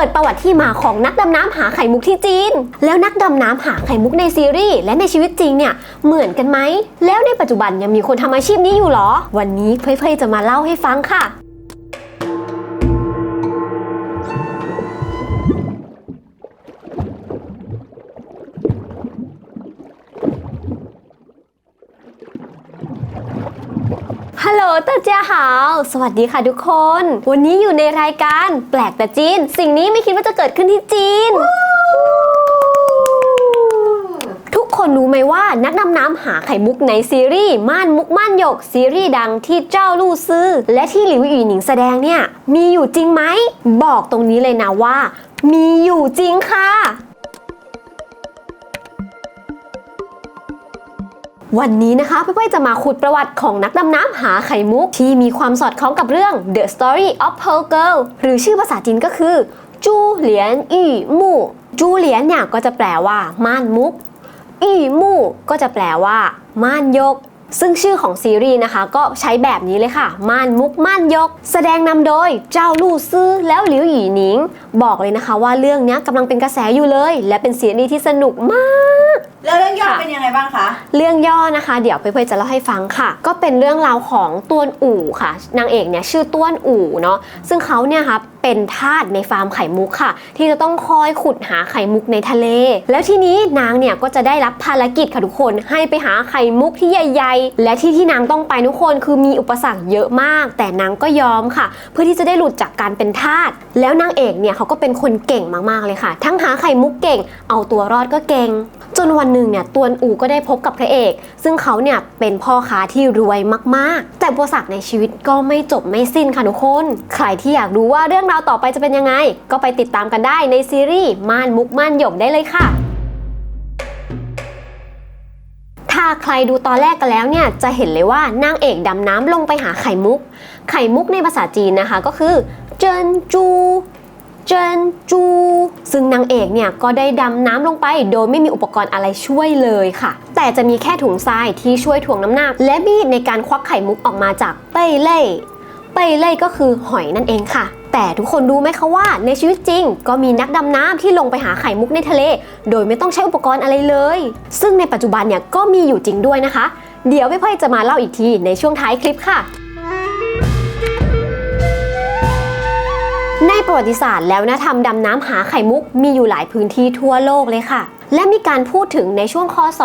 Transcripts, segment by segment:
ปิดประวัติที่มาของนักดำน้ำหาไข่มุกที่จีน แล้วนักดำน้ำหาไข่มุกในซีรีส์และในชีวิตจริงเนี่ยเหมือนกันไหม แล้วในปัจจุบันยังมีคนทำอาชีพนี้อยู่เหรอ วันนี้เพื่อๆจะมาเล่าให้ฟังค่ะ ฮัลโหล เตอร์เจียหาว สวัสดีค่ะทุกคน วันนี้อยู่ในรายการแปลกแต่จีน สิ่งนี้ไม่คิดว่าจะเกิดขึ้นที่จีน ทุกคนรู้ไหมว่านักดำน้ำหาไข่มุกในซีรีส์ม่านมุกม่านหยก ซีรีส์ดังที่เจ้าลู่ซื่อและที่หลิวอีหนิงแสดงเนี่ย มีอยู่จริงไหม บอกตรงนี้เลยนะว่า มีอยู่จริงค่ะ วันนี้นะคะเพื่อนๆจะมาขุดประวัติของนักดำน้ำหาไข่มุก ที่มีความสอดคล้องกับเรื่อง The Story of Pearl Girl หรือชื่อภาษาจีนก็คือ จูเหลียนอี่มู่ จูเหลียนเนี่ยก็จะแปลว่าม่านมุก อี่มู่ก็จะแปลว่า ม่านยก ซึ่งชื่อของซีรีส์นะคะ ก็ใช้แบบนี้เลยค่ะ ม่านมุกม่านยก แสดงนำโดยเจ้าลู่ซื่อแล้วหลิวหยีหนิง บอกเลยนะคะว่าเรื่องเนี้ยกำลังเป็นกระแสอยู่เลย และเป็นซีรีส์ที่สนุกมากแล้วเรื่องย่อค่ะเป็นยังไงบ้างคะ เรื่องย่อนะคะ เดี๋ยวเพื่อนๆจะเล่าให้ฟังค่ะ ก็เป็นเรื่องราวของต้วนอู่ค่ะ นางเอกเนี่ยชื่อต้วนอู่เนาะซึ่งเขาเนี่ยค่ะเป็นทาสในฟาร์มไข่มุกค่ะ ที่จะต้องคอยขุดหาไข่มุกในทะเล แล้วทีนี้นางเนี่ยก็จะได้รับภารกิจค่ะทุกคนให้ไปหาไข่มุกที่ใหญ่ๆ และที่ที่นางต้องไปทุกคนคือมีอุปสรรคเยอะมาก แต่นางก็ยอมค่ะ เพื่อที่จะได้หลุดจากการเป็นทาสแล้วนางเอกเนี่ยเขาก็เป็นคนเก่งมากๆเลยค่ะ ทั้งหาไข่มุกเก่ง เอาตัวรอดก็เก่ง จนวันหนึ่งเนี่ยตวนอูก็ได้พบกับพระเอก ซึ่งเขาเนี่ยเป็นพ่อค้าที่รวยมากๆ แต่อุปสรรคในชีวิตก็ไม่จบไม่สิ้นค่ะทุกคน ใครที่อยากรู้ว่าเรื่องราวต่อไปจะเป็นยังไง ก็ไปติดตามกันได้ในซีรีส์ม่านมุกม่านหยกได้เลยค่ะถ้าใครดูตอนแรกกันแล้วเนี่ยจะเห็นเลยว่านางเอกดำน้ำลงไปหาไข่มุก ไข่มุกในภาษาจีนนะคะก็คือเจินจูเจินจู ซึ่งนางเอกเนี่ยก็ได้ดำน้ำลงไปโดยไม่มีอุปกรณ์อะไรช่วยเลยค่ะ แต่จะมีแค่ถุงทรายที่ช่วยถ่วงน้ำหนัก และมีดในการควักไข่มุกออกมาจากเป้เล่เป้เล่ก็คือหอยนั่นเองค่ะ แต่ทุกคนรู้ไหมคะว่าในชีวิตจริง ก็มีนักดำน้ำที่ลงไปหาไข่มุกในทะเล โดยไม่ต้องใช้อุปกรณ์อะไรเลย ซึ่งในปัจจุบันเนี่ยก็มีอยู่จริงด้วยนะคะ เดี๋ยวพี่พ่อยจะมาเล่าอีกทีในช่วงท้ายคลิปค่ะในประวัติศาสตร์แล้วนะธรรมดำน้ำหาไข่มุกมีอยู่หลายพื้นที่ทั่วโลกเลยค่ะ และมีการพูดถึงในช่วงคศ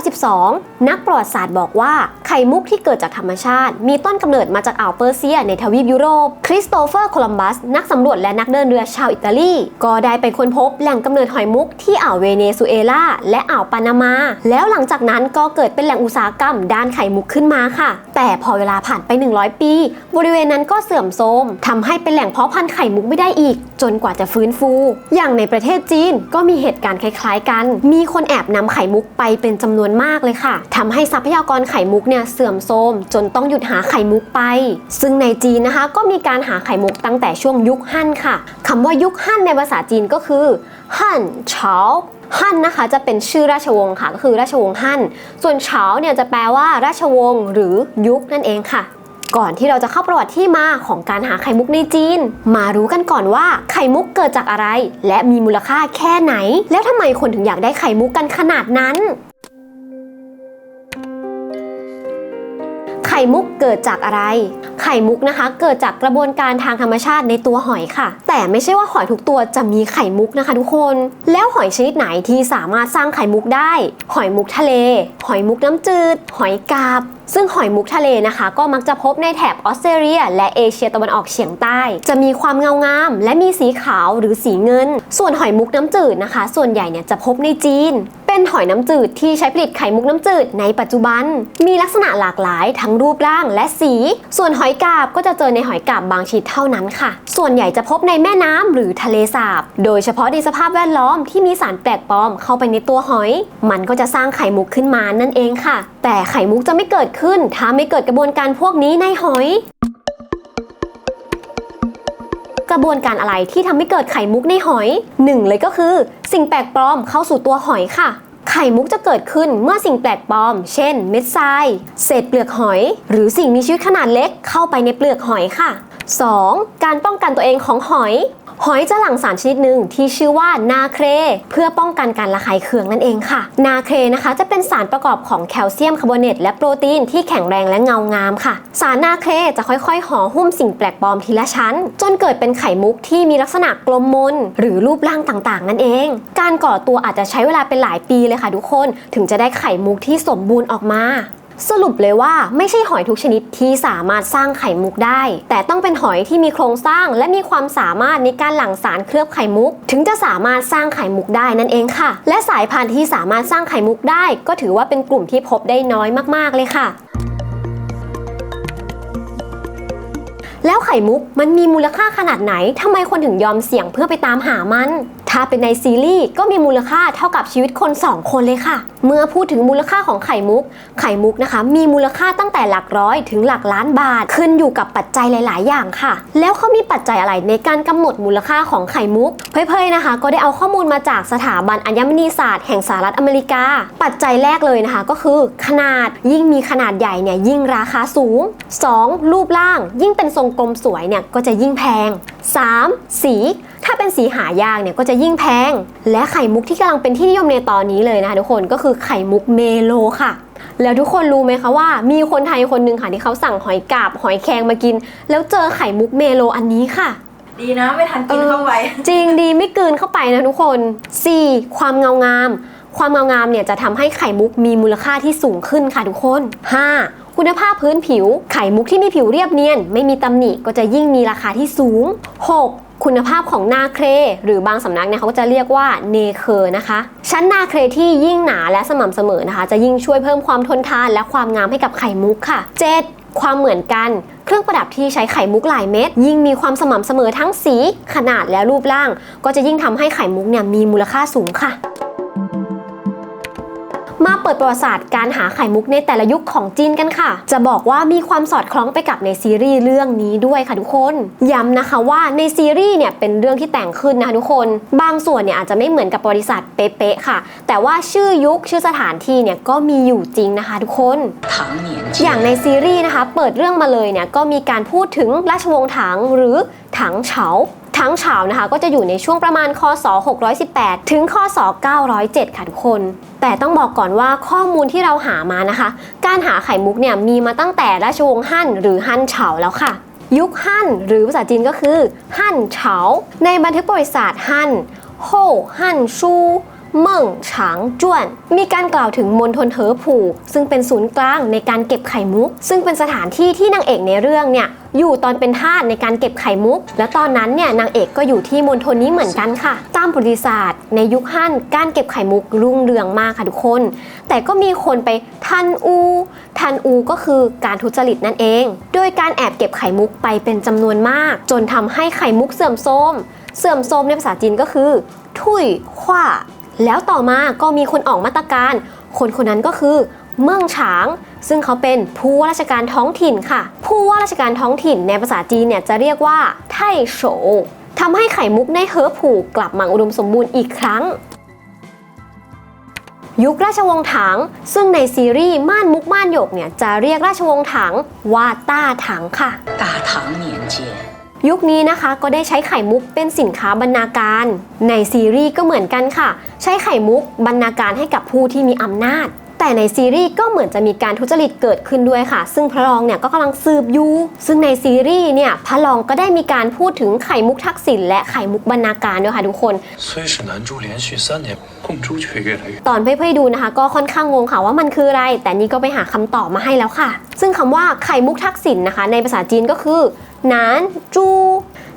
1492 นักประวัติศาสตร์บอกว่าไข่มุกที่เกิดจากธรรมชาติ มีต้นกำเนิดมาจากอ่าวเปอร์เซียในทวีปยุโรป คริสโตเฟอร์โคลัมบัส นักสำรวจและนักเดินเรือชาวอิตาลี ก็ได้ไปค้นพบแหล่งกำเนิดหอยมุกที่อ่าวเวเนซุเอลาและอ่าวปานามา แล้วหลังจากนั้นก็เกิดเป็นแหล่งอุตสาหกรรมด้านไข่มุกขึ้นมาค่ะ แต่พอเวลาผ่านไป 100 ปี บริเวณนั้นก็เสื่อมโทรมทำให้เป็นแหล่งเพาะพันธุ์ไข่มุกไม่ได้อีก จนกว่าจะฟื้นฟู อย่างในประเทศจีนก็มีเหตุการณ์คล้ายๆกัน มีคนแอบนำไข่มุกไปเป็นจำนวนมากเลยค่ะทำให้ทรัพยากรไข่มุกเนี่ยเสื่อมโทรมจนต้องหยุดหาไข่มุกไป ซึ่งในจีนนะคะก็มีการหาไข่มุกตั้งแต่ช่วงยุคฮั่นค่ะคำว่ายุคฮั่นในภาษาจีนก็คือฮั่นเฉาฮั่นนะคะจะเป็นชื่อราชวงศ์ค่ะก็คือราชวงศ์ฮั่น ส่วนเฉาเนี่ยจะแปลว่าราชวงศ์หรือยุคนั่นเองค่ะ ก่อนที่เราจะเข้าประวัติที่มาของการหาไข่มุกในจีน มารู้กันก่อนว่าไข่มุกเกิดจากอะไร และมีมูลค่าแค่ไหน แล้วทำไมคนถึงอยากได้ไข่มุกกันขนาดนั้น ข่มุกเกิดจากอะไร ไข่มุกนะคะ เกิดจากกระบวนการทางธรรมชาติในตัวหอยค่ะ แต่ไม่ใช่ว่าหอยทุกตัวจะมีไข่มุกนะคะ ทุกคน แล้วหอยชนิดไหนที่สามารถสร้างไข่มุกได้ หอยมุกทะเล หอยมุกน้ำจืด หอยกาบซึ่งหอยมุกทะเลนะคะ ก็มักจะพบในแถบออสเตรเลีย และเอเชียตะวันออกเฉียงใต้ จะมีความเงางาม และมีสีขาวหรือสีเงิน ส่วนหอยมุกน้ำจืดนะคะ ส่วนใหญ่เนี่ยจะพบในจีนเป็นหอยน้ำจืดที่ใช้ผลิตไข่มุกน้ำจืดในปัจจุบัน มีลักษณะหลากหลายทั้งรูปร่างและสี ส่วนหอยกาบก็จะเจอในหอยกาบบางชนิดเท่านั้นค่ะ ส่วนใหญ่จะพบในแม่น้ำหรือทะเลสาบ โดยเฉพาะในสภาพแวดล้อมที่มีสารแปลกปลอมเข้าไปในตัวหอย มันก็จะสร้างไข่มุกขึ้นมานั่นเองค่ะ แต่ไข่มุกจะไม่เกิดขึ้น ถ้าไม่เกิดกระบวนการพวกนี้ในหอย กระบวนการอะไรที่ทำให้เกิดไข่มุกในหอยหนึ่งเลยก็คือ สิ่งแปลกปลอมเข้าสู่ตัวหอยค่ะ ไข่มุกจะเกิดขึ้นเมื่อสิ่งแปลกปลอม เช่น เม็ดทราย เศษเปลือกหอย หรือสิ่งมีชีวิตขนาดเล็กเข้าไปในเปลือกหอยค่ะ 2. การป้องกันตัวเองของหอย หอยจะหลั่งสารชนิดหนึ่งที่ชื่อว่านาเครเพื่อป้องกันการระคายเคืองนั่นเองค่ะ นาเครนะคะจะเป็นสารประกอบของแคลเซียมคาร์บอเนตและโปรตีนที่แข็งแรงและเงางามค่ะ สารนาเครจะค่อยๆห่อหุ้มสิ่งแปลกปลอมทีละชั้น จนเกิดเป็นไข่มุกที่มีลักษณะกลมมน หรือรูปร่างต่างๆ นั่นเอง การก่อตัวอาจจะใช้เวลาเป็นหลายปีเลยค่ะทุกคน ถึงจะได้ไข่มุกที่สมบูรณ์ออกมา สรุปเลยว่าไม่ใช่หอยทุกชนิดที่สามารถสร้างไข่มุกได้ แต่ต้องเป็นหอยที่มีโครงสร้าง และมีความสามารถในการหลั่งสารเคลือบไข่มุก ถึงจะสามารถสร้างไข่มุกได้นั่นเองค่ะ และสายพันธุ์ที่สามารถสร้างไข่มุกได้ ก็ถือว่าเป็นกลุ่มที่พบได้น้อยมากๆเลยค่ะ แล้วไข่มุกมันมีมูลค่าขนาดไหนทำไมคนถึงยอมเสี่ยงเพื่อไปตามหามัน ถ้าเป็นในซีรีส์ก็มีมูลค่าเท่ากับชีวิตคน 2 คนเลยค่ะ เมื่อพูดถึงมูลค่าของไข่มุก ไข่มุกนะคะ มีมูลค่าตั้งแต่หลักร้อยถึงหลักล้านบาท ขึ้นอยู่กับปัจจัยหลาย ๆ อย่างค่ะ แล้วเขามีปัจจัยอะไรในการกำหนดมูลค่าของไข่มุก เพ่ยๆนะคะ ก็ได้เอาข้อมูลมาจากสถาบันอัญมณีศาสตร์แห่งสหรัฐอเมริกา ปัจจัยแรกเลยนะคะ ก็คือขนาดยิ่งมีขนาดใหญ่เนี่ยยิ่งราคาสูง 2. รูปร่างยิ่งเป็นทรงกลมสวยเนี่ยก็จะยิ่งแพง 3. สี ถ้าเป็นสีหายากเนี่ยก็จะยิ่งแพง และไข่มุกที่กำลังเป็นที่นิยมในตอนนี้เลยนะคะทุกคนก็คือไข่มุกเมโลค่ะแล้วทุกคนรู้ไหมคะว่ามีคนไทยคนหนึ่งค่ะที่เขาสั่งหอยกาบหอยแครงมากิน แล้วเจอไข่มุกเมโลอันนี้ค่ะ ดีนะไม่ทันกินเข้าไป จริงดีไม่กลืนเข้าไปนะทุกคน 4. ความเงางาม ความเงางามเนี่ยจะทำให้ไข่มุกมีมูลค่าที่สูงขึ้นค่ะทุกคน 5. คุณภาพพื้นผิว ไข่มุกที่มีผิวเรียบเนียน ไม่มีตำหนิก็จะยิ่งมีราคาที่สูง 6. คุณภาพของนาเคร หรือบางสำนักเนี่ยเขาก็จะเรียกว่าเนเคอร์นะคะ ชั้นนาเครที่ยิ่งหนาและสม่ำเสมอนะคะ จะยิ่งช่วยเพิ่มความทนทานและความงามให้กับไข่มุกค่ะ 7. ความเหมือนกันเครื่องประดับที่ใช้ไข่มุกหลายเม็ดยิ่งมีความสม่ำเสมอทั้งสี ขนาดและรูปร่าง ก็จะยิ่งทำให้ไข่มุกเนี่ยมีมูลค่าสูงค่ะ มาเปิดประวัติศาสตร์การหาไข่มุกในแต่ละยุคของจีนกันค่ะ จะบอกว่ามีความสอดคล้องไปกับในซีรีส์เรื่องนี้ด้วยค่ะทุกคนย้ำนะคะว่าในซีรีส์เนี่ยเป็นเรื่องที่แต่งขึ้นนะคะทุกคน บางส่วนเนี่ยอาจจะไม่เหมือนกับบริษัทเป๊ะๆค่ะ แต่ว่าชื่อยุคชื่อสถานที่เนี่ยก็มีอยู่จริงนะคะทุกคนอย่างในซีรีส์นะคะ เปิดเรื่องมาเลยเนี่ยก็มีการพูดถึงราชวงศ์ถังหรือถังเฉา ถังเฉานะคะ ก็จะอยู่ในช่วงประมาณคศ 618 ถึงคศ 907 ค่ะทุกคน แต่ต้องบอกก่อนว่าข้อมูลที่เราหามานะคะ การหาไข่มุกเนี่ยมีมาตั้งแต่ราชวงศ์ฮั่นหรือฮั่นเฉาแล้วค่ะยุคฮั่นหรือภาษาจีนก็คือฮั่นเฉา ในบันทึกประวัติศาสตร์ฮั่นโฮฮั่นชูเมิ่งฉางจ้วน มีการกล่าวถึงมณฑลเหอผู่ซึ่งเป็นศูนย์กลางในการเก็บไข่มุก ซึ่งเป็นสถานที่ที่นางเอกในเรื่องเนี่ย อยู่ตอนเป็นทาสในการเก็บไข่มุก และตอนนั้นเนี่ยนางเอกก็อยู่ที่มณฑลนี้เหมือนกันค่ะ ตามประวัติศาสตร์ ในยุคฮั่นการเก็บไข่มุกรุ่งเรืองมากค่ะทุกคน แต่ก็มีคนไปทันอูทันอูก็คือการทุจริตนั่นเอง โดยการแอบเก็บไข่มุกไปเป็นจำนวนมาก จนทำให้ไข่มุกเสื่อมโทรมเสื่อมโทรมในภาษาจีนก็คือทุยขว้าแล้วต่อมาก็มีคนออกมาตรการ คนคนนั้นก็คือเมืองฉาง ซึ่งเขาเป็นผู้ว่าราชการท้องถิ่นค่ะ ผู้ว่าราชการท้องถิ่นในภาษาจีนเนี่ยจะเรียกว่าไทโฉทำให้ไข่มุกในเฮอผูกกลับมาอุดมสมบูรณ์อีกครั้ง ยุคราชวงศ์ถัง ซึ่งในซีรีส์ม่านมุกม่านหยกเนี่ยจะเรียกราชวงศ์ถังว่าต้าถังค่ะต้าถังเหนียนเจียยุคนี้นะคะก็ได้ใช้ไข่มุกเป็นสินค้าบรรณาการ ในซีรีส์ก็เหมือนกันค่ะ ใช้ไข่มุกบรรณาการให้กับผู้ที่มีอำนาจ แต่ในซีรีส์ก็เหมือนจะมีการทุจริตเกิดขึ้นด้วยค่ะ ซึ่งพระรองเนี่ยก็กำลังสืบอยู่ซึ่งในซีรีส์เนี่ยพระรองก็ได้มีการพูดถึงไข่มุกทักษิณและไข่มุกบรรณาการด้วยค่ะทุกคนตอนเพ่ยๆดูนะคะ ก็ค่อนข้างงงค่ะว่ามันคืออะไร แต่นี่ก็ไปหาคำตอบมาให้แล้วค่ะ ซึ่งคำว่าไข่มุกทักษิณนะคะ ในภาษาจีนก็คือ หนานจู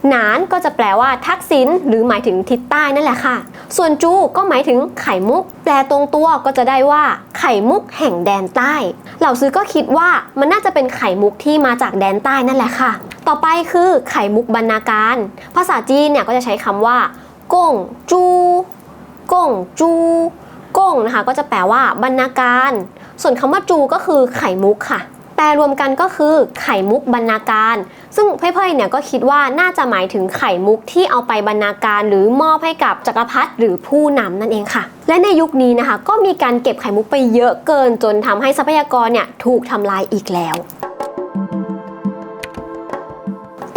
หนานก็จะแปลว่าทักษิณหรือหมายถึงทิศใต้นั่นแหละค่ะ ส่วนจูก็หมายถึงไข่มุก แปลตรงตัวก็จะได้ว่าไข่มุกแห่งแดนใต้ เหล่าซื้อก็คิดว่ามันน่าจะเป็นไข่มุกที่มาจากแดนใต้นั่นแหละค่ะ ต่อไปคือไข่มุกบรรณาการ ภาษาจีนเนี่ยก็จะใช้คำว่ากงจูกงจูกงนะคะก็จะแปลว่าบรรณาการ ส่วนคำว่าจูก็คือไข่มุกค่ะ ลรวมกันก็คือไข่มุกบรรณาการ ซึ่งเพ่ๆเนี่ยก็คิดว่าน่าจะหมายถึงไข่มุกที่เอาไปบรรณาการ หรือมอบให้กับจักรพรรดิหรือผู้นำนั่นเองค่ะ และในยุคนี้นะคะ ก็มีการเก็บไข่มุกไปเยอะเกินจนทำให้ทรัพยากรเนี่ยถูกทำลายอีกแล้ว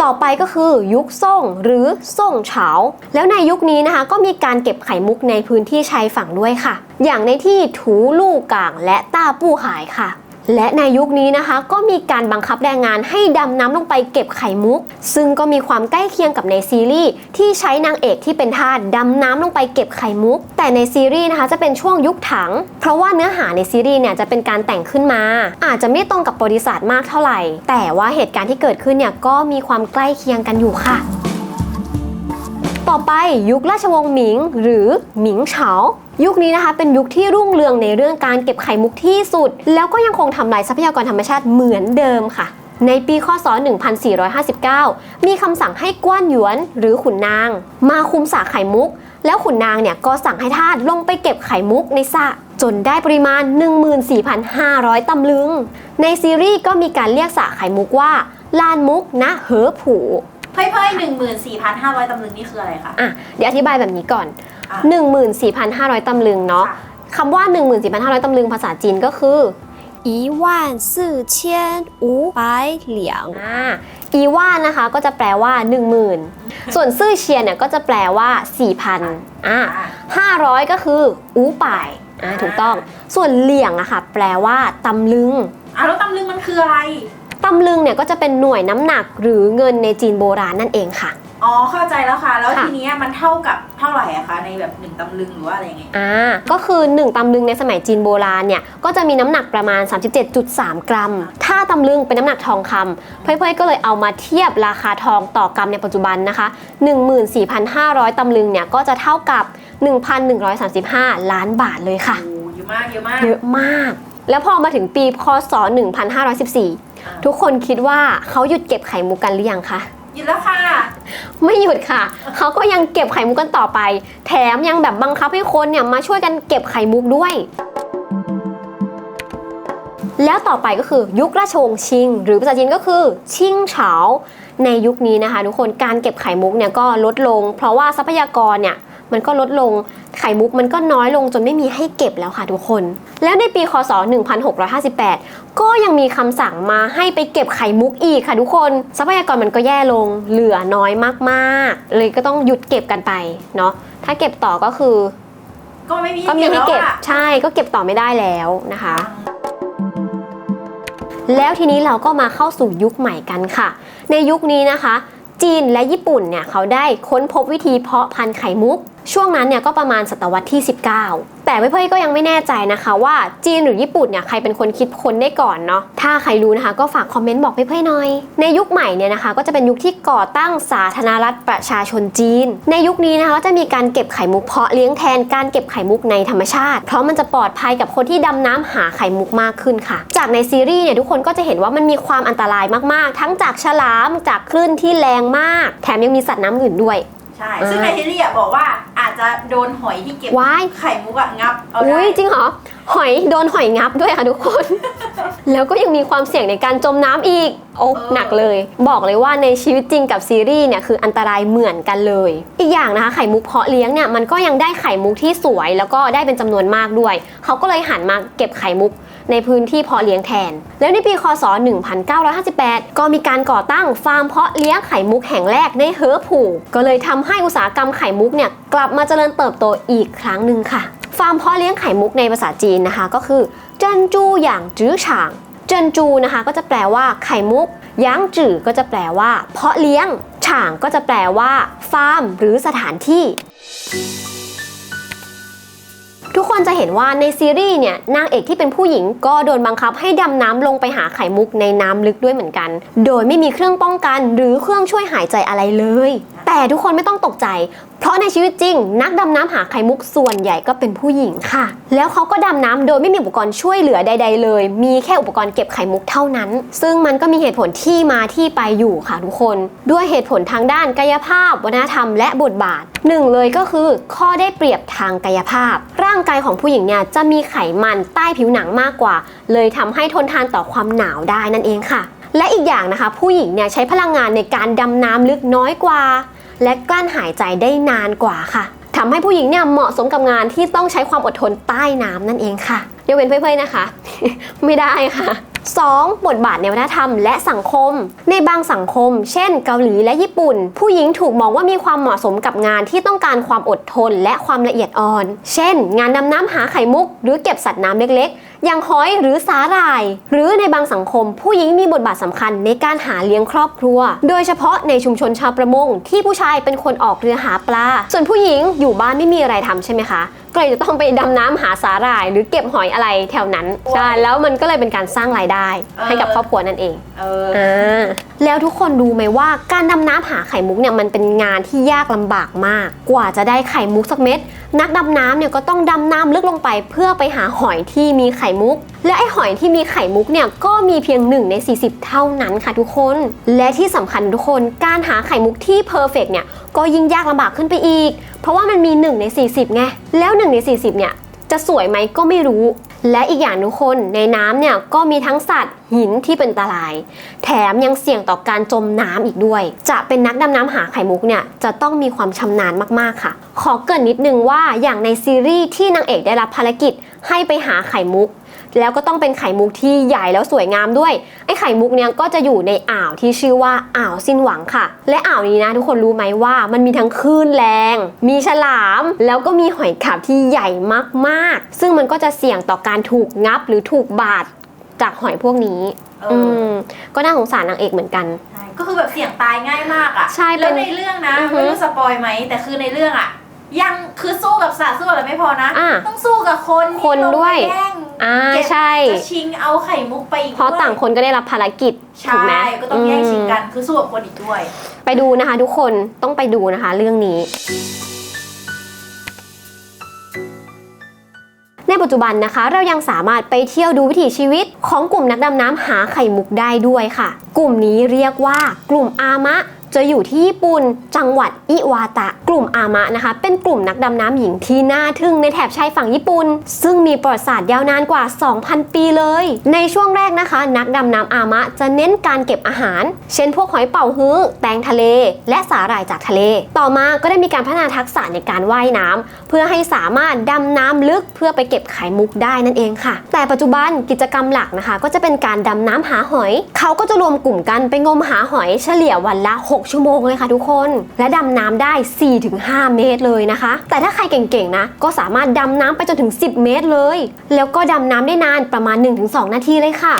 ต่อไปก็คือยุคซ่งหรือซ่งเฉา แล้วในยุคนี้นะคะ ก็มีการเก็บไข่มุกในพื้นที่ชายฝั่งด้วยค่ะ อย่างในที่ถูลู่กางและต้าปู้หายค่ะ และในยุคนี้นะคะ ก็มีการบังคับแรงงานให้ดำน้ำลงไปเก็บไข่มุก ซึ่งก็มีความใกล้เคียงกับในซีรีส์ที่ใช้นางเอกที่เป็นทาสดำน้ำลงไปเก็บไข่มุก แต่ในซีรีส์นะคะจะเป็นช่วงยุคถัง เพราะว่าเนื้อหาในซีรีส์เนี่ยจะเป็นการแต่งขึ้นมา อาจจะไม่ตรงกับประวัติศาสตร์มากเท่าไหร่ แต่ว่าเหตุการณ์ที่เกิดขึ้นเนี่ยก็มีความใกล้เคียงกันอยู่ค่ะ ต่อไปยุคราชวงศ์หมิง หรือหมิงเฉา ยุคนี้นะคะเป็นยุคที่รุ่งเรืองในเรื่องการเก็บไข่มุกที่สุด แล้วก็ยังคงทำลายทรัพยากรธรรมชาติเหมือนเดิมค่ะ ในปีคศ 1459 มีคำสั่งให้กว้านหยวนหรือขุนนาง มาคุมสระไข่มุก แล้วขุนนางเนี่ยก็สั่งให้ทาสลงไปเก็บไข่มุกในสระจนได้ปริมาณ 14,500 ตำลึง ในซีรีส์ก็มีการเรียกสระไข่มุกว่าลานมุกนะเหอผูเพ่ยเพ่ยหนึ่งหมื่นสี่พันห้าร้อยตำลึงนี่คืออะไรคะ อะ เดี๋ยวอธิบายแบบนี้ก่อนอะ 14,500 ตำลึงเนาะคำว่า 14,500 ตำลึงภาษาจีนก็คืออีว่านซื่เชียนอูไปเหลียงอ่าอีว่านนะคะก็จะแปลว่า 10,000 ส่วนซื่อเชียนเนี่ยก็จะแปลว่า4,000อ่า500 ก็คืออูป่ายอ่าถูกต้อง ส่วนเหลี่ยงอะค่ะแปลว่าตำลึงอ่าแล้วตำลึงมันคืออะไรตำลึงเนี่ยก็จะเป็นหน่วยน้ำหนักหรือเงินในจีนโบราณนั่นเองค่ะ อ๋อเข้าใจแล้วค่ะ แล้วค่ะ ทีเนี้ยมันเท่ากับเท่าไหร่อะคะในแบบหนึ่งตำลึงหรือว่าอะไรไงอ่าก็คือ 1ตำลึงในสมัยจีนโบราณเนี่ย ก็จะมีน้ำหนักประมาณ 37.3 กรัม ถ้าตำลึงเป็นน้ำหนักทองคำเพื่อนๆก็เลยเอามาเทียบราคาทองต่อกรัมในปัจจุบันนะคะ 14,500ตำลึงเนี่ย ก็จะเท่ากับ 1,135 ล้านบาทเลยค่ะ โอ้เยอะมากเยอะมากเยอะมาก แล้วพอมาถึงปีคศ1514 ทุกคนคิดว่าเขาหยุดเก็บไข่มุกกันหรือยังคะ หยุดแล้วค่ะ ไม่หยุดค่ะ เขาก็ยังเก็บไข่มุกกันต่อไป แถมยังแบบบังคับให้คนเนี่ยมาช่วยกันเก็บไข่มุกด้วย แล้วต่อไปก็คือยุคราชวงศ์ชิง หรือภาษาจีนก็คือ ชิงเฉา ในยุคนี้นะคะ ทุกคนการเก็บไข่มุกเนี่ยก็ลดลง เพราะว่าทรัพยากรเนี่ยมันก็ลดลง ไข่มุกมันก็น้อยลงจนไม่มีให้เก็บแล้วค่ะทุกคน แล้วในปีคศ 1658 ก็ยังมีคำสั่งมาให้ไปเก็บไข่มุกอีกค่ะทุกคน ทรัพยากรมันก็แย่ลงเหลือน้อยมากๆ เลยก็ต้องหยุดเก็บกันไปเนาะถ้าเก็บต่อก็คือ ก็ไม่มีก็มีให้แล้วเก็บอะใช่ก็เก็บต่อไม่ได้แล้วนะคะแล้วทีนี้เราก็มาเข้าสู่ยุคใหม่กันค่ะ ในยุคนี้นะคะ จีนและญี่ปุ่นเนี่ยเขาได้ค้นพบวิธีเพาะพันธุ์ไข่มุก ช่วงนั้นเนี่ยก็ประมาณศตวรรษที่ 19 แต่เพื่อนๆก็ยังไม่แน่ใจนะคะว่าจีนหรือญี่ปุ่นเนี่ยใครเป็นคนคิดค้นได้ก่อนเนาะถ้าใครรู้นะคะก็ฝากคอมเมนต์บอกเพื่อนๆหน่อย ในยุคใหม่เนี่ยนะคะก็จะเป็นยุคที่ก่อตั้งสาธารณรัฐประชาชนจีน ในยุคนี้นะคะก็จะมีการเก็บไข่มุกเพาะเลี้ยงแทนการเก็บไข่มุกในธรรมชาติ เพราะมันจะปลอดภัยกับคนที่ดำน้ำหาไข่มุกมากขึ้นค่ะ จากในซีรีส์เนี่ยทุกคนก็จะเห็นว่ามันมีความอันตรายมากๆ ทั้งจากฉลามจากคลื่นที่แรงมาก แถมยังมีสัตว์น้ำอื่นด้วย ใช่ ซึ่งในทีรีอะบอกว่าอาจจะโดนหอยที่เก็บว้าย ไข่มุกอะงับเอาได้อุ้ยจริงเหรอ หอยโดนหอยงับด้วยค่ะทุกคน แล้วก็ยังมีความเสี่ยงในการจมน้ำอีก โอ้หนักเลย บอกเลยว่าในชีวิตจริงกับซีรีส์เนี่ยคืออันตรายเหมือนกันเลย อีกอย่างนะคะไข่มุกเพาะเลี้ยงเนี่ยมันก็ยังได้ไข่มุกที่สวย แล้วก็ได้เป็นจำนวนมากด้วย เขาก็เลยหันมาเก็บไข่มุก ในพื้นที่เพาะเลี้ยงแทน แล้วในปีคศ 1958 ก็มีการก่อตั้งฟาร์มเพาะเลี้ยงไข่มุกแห่งแรกในเฮอผูก็เลยทำให้อุตสาหกรรมไข่มุกเนี่ยกลับมาเจริญเติบโตอีกครั้งหนึ่งค่ะ ฟาร์มเพาะเลี้ยงไข่มุกในภาษาจีนนะคะ ก็คือเจินจูหยางจื้อฉางเจินจูนะคะก็จะแปลว่าไข่มุกยางจื่อก็จะแปลว่า เพาะเลี้ยง ฉางก็จะแปลว่า ฟาร์ม หรือสถานที่ ทุกคนจะเห็นว่าในซีรีส์เนี่ยนางเอกที่เป็นผู้หญิงก็โดนบังคับให้ดำน้ำลงไปหาไข่มุกในน้ำลึกด้วยเหมือนกัน โดยไม่มีเครื่องป้องกันหรือเครื่องช่วยหายใจอะไรเลย แต่ทุกคนไม่ต้องตกใจ เพราะในชีวิตจริง นักดำน้ำหาไข่มุกส่วนใหญ่ก็เป็นผู้หญิงค่ะ แล้วเขาก็ดำน้ำโดยไม่มีอุปกรณ์ช่วยเหลือใด ๆ เลย มีแค่อุปกรณ์เก็บไข่มุกเท่านั้น ซึ่งมันก็มีเหตุผลที่มาที่ไปอยู่ค่ะทุกคน ด้วยเหตุผลทางด้านกายภาพ วัฒนธรรม และบทบาทหนึ่งเลยก็คือข้อได้เปรียบทางกายภาพ ร่างกายของผู้หญิงเนี่ยจะมีไขมันใต้ผิวหนังมากกว่า เลยทำให้ทนทานต่อความหนาวได้นั่นเองค่ะและอีกอย่างนะคะ ผู้หญิงเนี่ยใช้พลังงานในการดำน้ำลึกน้อยกว่า และกลั้นหายใจได้นานกว่าค่ะทำให้ผู้หญิงเนี่ยเหมาะสมกับงานที่ต้องใช้ความอดทนใต้น้ำนั่นเองค่ะยกเว้นเพื่อนๆนะคะ ไม่ได้ค่ะ 2. บทบาทในวัฒนธรรมและสังคม ในบางสังคม เช่น เกาหลีและญี่ปุ่น ผู้หญิงถูกมองว่ามีความเหมาะสมกับงานที่ต้องการความอดทนและความละเอียดอ่อน เช่น งานดำน้ำหาไข่มุก หรือเก็บสัตว์น้ำเล็กๆ อย่างหอยหรือสาหร่าย หรือในบางสังคม ผู้หญิงมีบทบาทสำคัญในการหาเลี้ยงครอบครัว โดยเฉพาะในชุมชนชาวประมง ที่ผู้ชายเป็นคนออกเรือหาปลา ส่วนผู้หญิงอยู่บ้านไม่มีอะไรทำใช่ไหมคะ ก็เลยจะต้องไปดำน้ำหาสาหร่าย หรือเก็บหอยอะไรแถวนั้นใช่แล้วมันก็เลยเป็นการสร้างรายได้ให้กับครอบครัวนั่นเองเอออ่าแล้วทุกคนรู้ไหมว่าการดำน้ำหาไข่มุกเนี่ยมันเป็นงานที่ยากลำบากมาก กว่าจะได้ไข่มุกสักเม็ดนักดำน้ำเนี่ยก็ต้องดำน้ำลึกลงไปเพื่อไปหาหอยที่มีไข่มุก และไอหอยที่มีไข่มุกเนี่ยก็มีเพียง 1 ใน 40 เท่านั้นค่ะทุกคน และที่สำคัญทุกคนการหาไข่มุกที่เพอร์เฟกเนี่ยก็ยิ่งยากลำบากขึ้นไปอีก เพราะว่ามันมี 1 ใน 40ไงแล้ว 1 ใน 40เนี่ยจะสวยไหมก็ไม่รู้ และอีกอย่างทุกคนในน้ำเนี่ยก็มีทั้งสัตว์หินที่เป็นอันตราย แถมยังเสี่ยงต่อการจมน้ำอีกด้วย จะเป็นนักดำน้ำหาไข่มุกเนี่ยจะต้องมีความชำนาญมากๆค่ะ ขอเกรินนิดนึงว่าอย่างในซีรีส์ที่นางเอกได้รับภารกิจให้ไปหาไข่มุก แล้วก็ต้องเป็นไข่มุกที่ใหญ่แล้วสวยงามด้วย ไอ้ไข่มุกเนี่ยก็จะอยู่ในอ่าวที่ชื่อว่าอ่าวสิ้นหวังค่ะ และอ่าวนี้นะทุกคนรู้ไหมว่ามันมีทั้งคลื่นแรง มีฉลาม แล้วก็มีหอยขาบที่ใหญ่มากๆ ซึ่งมันก็จะเสี่ยงต่อการถูกงับหรือถูกบาดจากหอยพวกนี้เอออือมก็น่าสงสารนางเอกเหมือนกันใช่ก็คือแบบเสี่ยงตายง่ายมากอะใช่เป็นแล้วในเรื่องนะอือฮึ ไม่รู้สปอยไหมแต่คือในเรื่องอะ ยังคือสู้กับสัตว์สู้อะไรไม่พอนะ อะต้องสู้กับคนคนที่ลงด้วยไปแย่งอ่าเก็บใช่ จะชิงเอาไข่มุกไปอีกเพราะด้วยต่างคนก็ได้รับภารกิจถูกใช่ไหมก็ต้องแย่งชิงอืมกันคือสู้กับคนอีกด้วย ไปดูนะคะ ทุกคนต้องไปดูนะคะ เรื่องนี้ ในปัจจุบันนะคะ เรายังสามารถไปเที่ยวดูวิถีชีวิต ของกลุ่มนักดำน้ำหาไข่มุกได้ด้วยค่ะ กลุ่มนี้เรียกว่ากลุ่มอามะ จะอยู่ที่ญี่ปุ่นจังหวัดอิวาตะ กลุ่มอามะนะคะ เป็นกลุ่มนักดำน้ำหญิงที่น่าทึ่งในแถบชายฝั่งญี่ปุ่น ซึ่งมีประวัติศาสตร์ยาวนานกว่า 2,000 ปีเลย ในช่วงแรกนะคะ นักดำน้ำอามะจะเน้นการเก็บอาหาร เช่นพวกหอยเป่าฮื้อ แตงทะเล และสาหร่ายจากทะเล ต่อมาก็ได้มีการพัฒนาทักษะในการว่ายน้ำเพื่อให้สามารถดำน้ำลึกเพื่อไปเก็บไข่มุกได้นั่นเองค่ะ แต่ปัจจุบันกิจกรรมหลักนะคะ ก็จะเป็นการดำน้ำหาหอย เขาก็จะรวมกลุ่มกันไปงมหาหอยเฉลี่ยวันละ6 6 ชั่วโมงเลยค่ะทุกคน และดำน้ำได้ 4-5 เมตรเลยนะคะ แต่ถ้าใครเก่งๆนะ ก็สามารถดำน้ำไปจนถึง 10 เมตรเลย แล้วก็ดำน้ำได้นานประมาณ 1-2 นาทีเลยค่ะ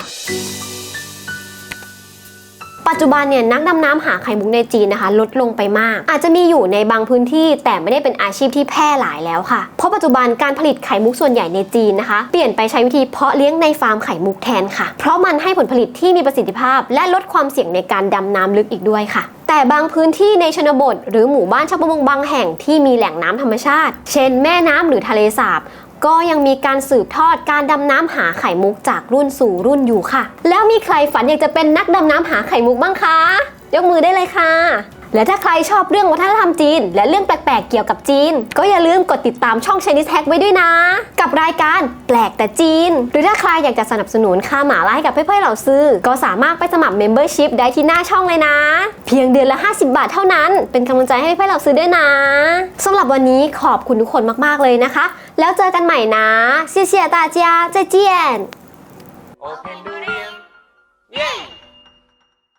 ปัจจุบันเนี่ยนักดำน้ำหาไข่มุกในจีนนะคะ ลดลงไปมาก อาจจะมีอยู่ในบางพื้นที่แต่ไม่ได้เป็นอาชีพที่แพร่หลายแล้วค่ะ เพราะปัจจุบันการผลิตไข่มุกส่วนใหญ่ในจีนนะคะ เปลี่ยนไปใช้วิธีเพาะเลี้ยงในฟาร์มไข่มุกแทนค่ะ เพราะมันให้ผลผลิตที่มีประสิทธิภาพ และลดความเสี่ยงในการดำน้ำลึกอีกด้วยค่ะแต่บางพื้นที่ในชนบท หรือหมู่บ้านชาวประมงบางแห่งที่มีแหล่งน้ำธรรมชาติ เช่นแม่น้ำหรือทะเลสาบ ก็ยังมีการสืบทอดการดำน้ำหาไข่มุกจากรุ่นสู่รุ่นอยู่ค่ะ แล้วมีใครฝันอยากจะเป็นนักดำน้ำหาไข่มุกบ้างคะ ยกมือได้เลยค่ะ และถ้าใครชอบเรื่องวัฒนธรรมจีน และเรื่องแปลกๆเกี่ยวกับจีน ก็อย่าลืมกดติดตามช่อง Chinese Hack ไว้ด้วยนะ กับรายการแปลกแต่จีน หรือถ้าใครอยากจะสนับสนุนค่าหมาล่าให้กับเพื่อนๆเหล่าซื้อ ก็สามารถไปสมัคร Membership ได้ที่หน้าช่องเลยนะ เพียงเดือนละ 50 บาทเท่านั้น เป็นกำลังใจให้เพื่อนๆเหล่าซื้อด้วยนะสำหรับวันนี้ขอบคุณทุกคนมากๆเลยนะคะ แล้วเจอกันใหม่นะเสียเสียตาเจียเจเจียน Open Durian เย้